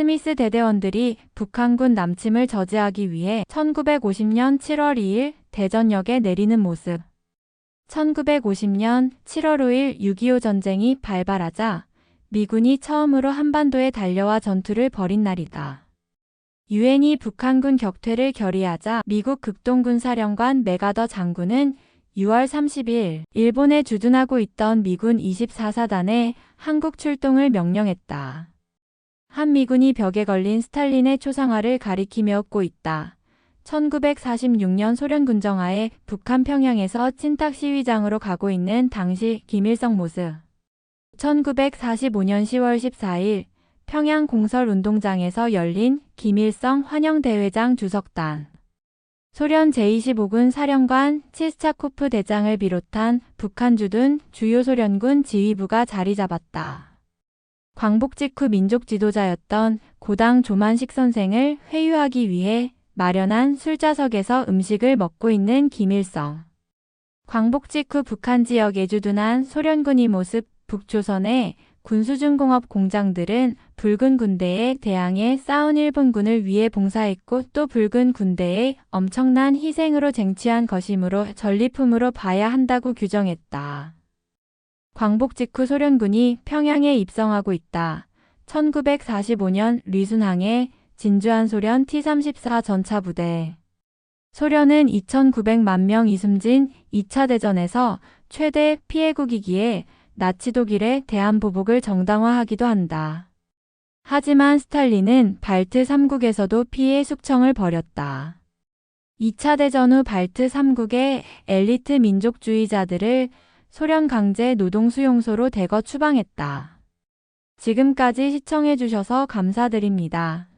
스미스 대대원들이 북한군 남침을 저지하기 위해 1950년 7월 2일 대전역에 내리는 모습. 1950년 7월 5일 6.25 전쟁이 발발하자 미군이 처음으로 한반도에 달려와 전투를 벌인 날이다. 유엔이 북한군 격퇴를 결의하자 미국 극동군 사령관 메가더 장군은 6월 30일 일본에 주둔하고 있던 미군 24사단에 한국 출동을 명령했다. 한미군이 벽에 걸린 스탈린의 초상화를 가리키며 웃고 있다. 1946년 소련 군정하에 북한 평양에서 친탁 시위장으로 가고 있는 당시 김일성 모습. 1945년 10월 14일 평양 공설 운동장에서 열린 김일성 환영대회장 주석단. 소련 제25군 사령관 치스차코프 대장을 비롯한 북한 주둔 주요 소련군 지휘부가 자리 잡았다. 광복 직후 민족 지도자였던 고당 조만식 선생을 회유하기 위해 마련한 술자석에서 음식을 먹고 있는 김일성. 광복 직후 북한 지역에 주둔한 소련군이 모습 북조선의 군수중공업 공장들은 붉은 군대에 대항해 싸운 일본군을 위해 봉사했고 또 붉은 군대의 엄청난 희생으로 쟁취한 것이므로 전리품으로 봐야 한다고 규정했다. 광복 직후 소련군이 평양에 입성하고 있다. 1945년 리순항에 진주한 소련 T-34 전차 부대. 소련은 2,900만 명 이숨진 2차 대전에서 최대 피해국이기에 나치 독일의 대한 보복을 정당화하기도 한다. 하지만 스탈린은 발트 3국에서도 피해 숙청을 벌였다. 2차 대전 후 발트 3국의 엘리트 민족주의자들을 소련 강제 노동 수용소로 대거 추방했다. 지금까지 시청해주셔서 감사드립니다.